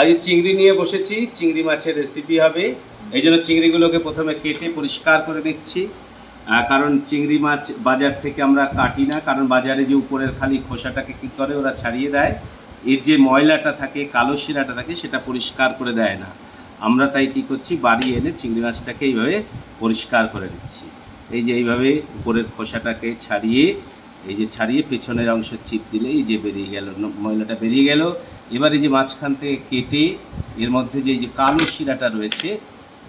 আজ চিংড়ি নিয়ে বসেছি, চিংড়ি মাছের রেসিপি হবে। এই জন্য চিংড়িগুলোকে প্রথমে কেটে পরিষ্কার করে নিচ্ছি। কারণ চিংড়ি মাছ বাজার থেকে আমরা কাটি না, কারণ বাজারে যে উপরের খালি খোসাটাকে কী করে, ওরা ছাড়িয়ে দেয়। এর যে ময়লাটা থাকে, কালো শিরাটা থাকে, সেটা পরিষ্কার করে দেয় না। আমরা তাই কী করছি, বাড়ি এনে চিংড়ি মাছটাকে এইভাবে পরিষ্কার করে দিচ্ছি এই যে এইভাবে উপরের খোসাটাকে ছাড়িয়ে, এই যে ছাড়িয়ে পেছনের অংশ চিপ দিলে এই যে বেরিয়ে গেল, ময়লাটা বেরিয়ে গেল। এবার এই যে মাঝখান থেকে কেটে এর মধ্যে যে এই যে কালো শিরাটা রয়েছে,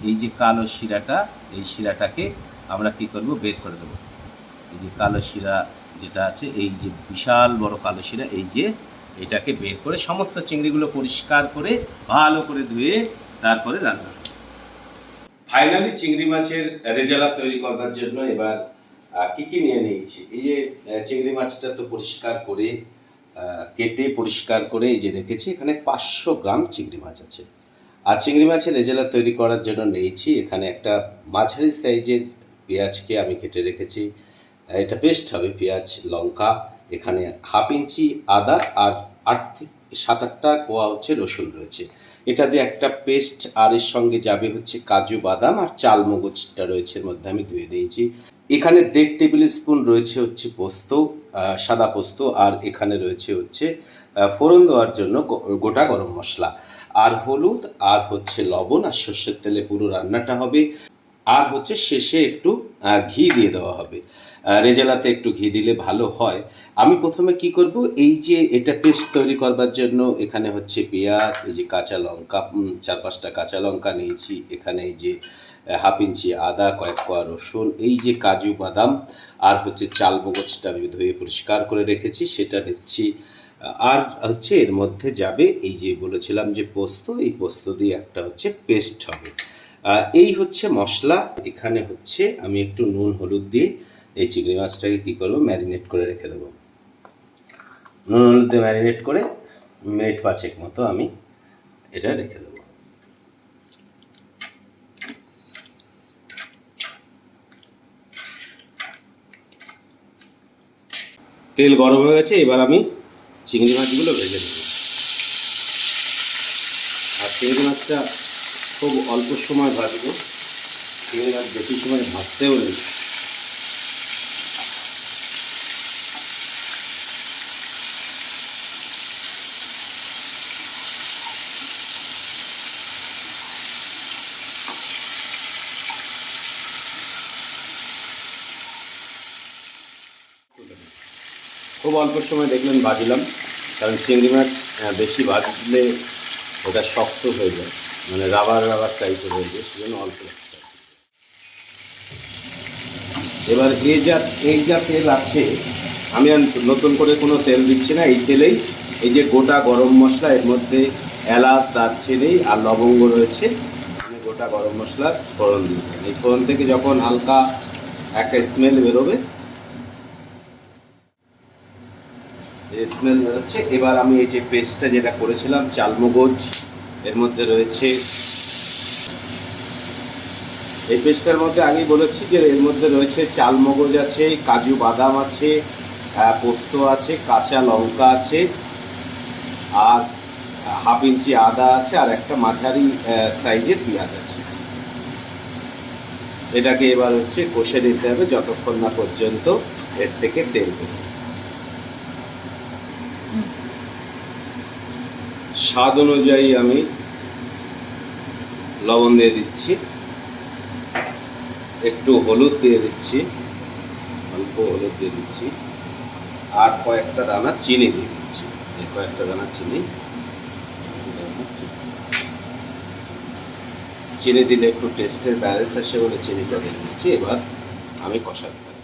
এই যে কালো শিরাটা, এই শিরাটাকে আমরা কি করব? বের করে দেবো। এই যে কালো শিরা যেটা আছে, এই যে বিশাল বড় কালো শিরা, এই যে এটাকে বের করে সমস্ত চিংড়িগুলো পরিষ্কার করে, ভালো করে ধুয়ে তারপরে রান্না। ফাইনালি চিংড়ি মাছের রেজালা তৈরি করবার জন্য এবার কি কি নিয়ে নিয়েছি? এই যে চিংড়ি মাছটা তো পরিষ্কার করে কেটে পরিষ্কার করে এই যে রেখেছি, এখানে পাঁচশো গ্রাম চিংড়ি মাছ আছে। আর চিংড়ি মাছের রেজালা তৈরি করার জন্য নিয়েছি, এখানে একটা মাঝারি সাইজের পেঁয়াজকে আমি কেটে রেখেছি। এটা পেস্ট হবে, পেঁয়াজ, লঙ্কা, এখানে হাফ ইঞ্চি আদা আর আট সাত আটটা কোয়া হচ্ছে রসুন রয়েছে। এটা দিয়ে একটা পেস্ট আর এর সঙ্গে যাবে হচ্ছে কাজু বাদাম আর চাল মগজটা রয়েছে এর মধ্যে আমি ধুয়ে নিয়েছি। এখানে দেড় টেবিল স্পুন রয়েছে হচ্ছে পোস্ত সাদা পোস্ত, আর এখানে রয়েছে হচ্ছে ফোড়ন দেওয়ার জন্য গোটা গরম মশলা। আর হলুদ, আর হচ্ছে লবণ, আর সর্ষের তেলে পুরো রান্নাটা হবে। আর হচ্ছে শেষে একটু ঘি দিয়ে দেওয়া হবে। রেজালাতে একটু ঘি দিলে ভালো হয়। আমি প্রথমে কি করব, এই যে এটা পেস্ট তৈরি করবার জন্য এখানে হচ্ছে পেঁয়াজ, এই যে কাঁচা লঙ্কা চার পাঁচটা কাঁচা লঙ্কা নিয়েছি। এখানে এই যে হাফ ইঞ্চি আদা, কয়েক কোয়া রসুন, এই যে কাজু বাদাম, আর হচ্ছে চাল মগজটা আমি ধুয়ে পরিষ্কার করে রেখেছি, সেটা নিচ্ছি। আর হচ্ছে এর মধ্যে যাবে এই যে বলেছিলাম যে পোস্ত, এই পোস্ত দিয়ে একটা হচ্ছে পেস্ট হবে। এই হচ্ছে মশলা। এখানে হচ্ছে আমি একটু নুন, হলুদ দিয়ে এই চিংড়ি মাছটাকে কী করব, ম্যারিনেট করে রেখে দেবো। নুন, হলুদ দিয়ে ম্যারিনেট করে মিনিট পাঁচেক মতো আমি এটা রেখে দেবো। তেল গরম হয়ে গেছে, এবার আমি চিংড়ি মাছগুলো ভেজে নেব। আর চিংড়ি মাছটা খুব অল্প সময় ভাজবো। চিংড়ি মাছ বেশি সময় ভাজতেও নেই। খুব অল্প সময় দেখলেন ভাজলাম কারণ চিংড়ি মাছ বেশি বাজলে ওটা শক্ত হয়ে যায় মানে রাবার রাবার টাইপের হয়ে যায়, সেজন্য অল্প এবার এই যা এই যা তেল আছে, আমি আর নতুন করে কোনো তেল দিচ্ছি না, এই তেলেই এই যে গোটা গরম মশলা, এর মধ্যে এলাচ, দারচিনি আর লবঙ্গ রয়েছে, আমি গোটা গরম মশলার ফোড়ন দিচ্ছি। এই ফোড়ন থেকে যখন হালকা একটা স্মেল বেরোবে স্মেল বেরোচ্ছে এবার আমি এই যে পেস্টটা যেটা করেছিলাম, চালমগজ, এর মধ্যে রয়েছে এই পেস্টটার মধ্যে আমি বলেছি যে এর মধ্যে রয়েছে চালমগজ আছে, কাজু বাদাম আছে পোস্ত আছে, কাঁচা লঙ্কা আছে, আর হাফ ইঞ্চি আদা আছে, আর একটা মাঝারি সাইজের পেঁয়াজ আছে এটাকে এবার হচ্ছে কষে নিতে হবে যতক্ষণ না পর্যন্ত এর থেকে তেল বেরোয়। স্বাদ অনুযায়ী আমি লবণ দিয়ে দিচ্ছি। একটু হলুদ দিয়ে দিচ্ছি। অল্প হলুদ দিয়ে দিচ্ছি। আর কয়েকটা দানা চিনি দিয়ে দিচ্ছি। এই কয়েকটা দানা চিনি। চিনি দিলে একটু টেস্টের ব্যালেন্স আসে বলে চিনিটা দিয়ে দিচ্ছি। এবার আমি থাকি।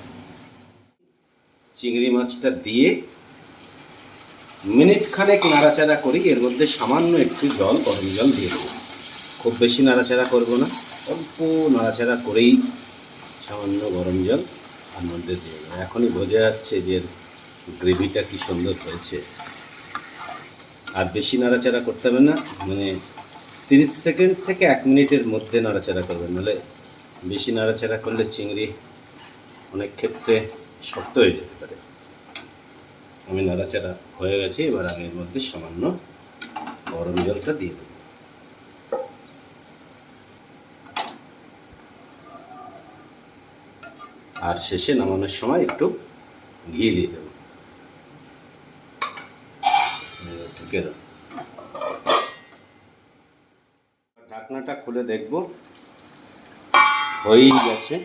চিংড়ি মাছটা দিয়ে মিনিট খানেক নাড়াচাড়া করি, এর মধ্যে সামান্য একটু জল, গরম জল দিয়ে দেবো। খুব বেশি নাড়াচাড়া করব না, অল্প নাড়াচাড়া করেই সামান্য গরম জল তার মধ্যে দিয়ে দেবো। এখনই বোঝা যাচ্ছে যে গ্রেভিটা কি সুন্দর হয়েছে। আর বেশি নাড়াচাড়া করতে হবে না মানে তিরিশ সেকেন্ড থেকে এক মিনিটের মধ্যে নাড়াচাড়া করবেন, নাহলে বেশি নাড়াচাড়া করলে চিংড়ি অনেক ক্ষেত্রে শক্ত হয়ে যেতে পারে। আমি নাড়াচাড়া হয়ে গেছে, এবার আমি এর মধ্যে সামান্য গরম জলটা দিয়ে দেবো। আর শেষে নামানোর সময় একটু ঘি দিয়ে দেবো। ঢেকে ঢাকনাটা খুলে দেখব, হয়েই গেছে।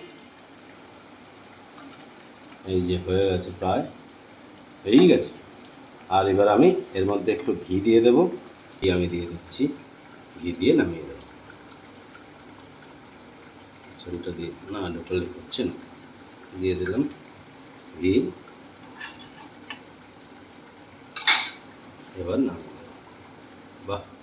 এই যে হয়ে গেছে প্রায়। হয়েই গেছে। আর এবার আমি এর মধ্যে একটু ঘি দিয়ে দেবো। ঘি আমি দিয়ে দিচ্ছি। ঘি দিয়ে নামিয়ে দেবো। ছবিটা দিয়ে না ঢোকালে হচ্ছে না। দিয়ে দিলাম ঘি। এবার নামিয়ে দেবো। বাহ!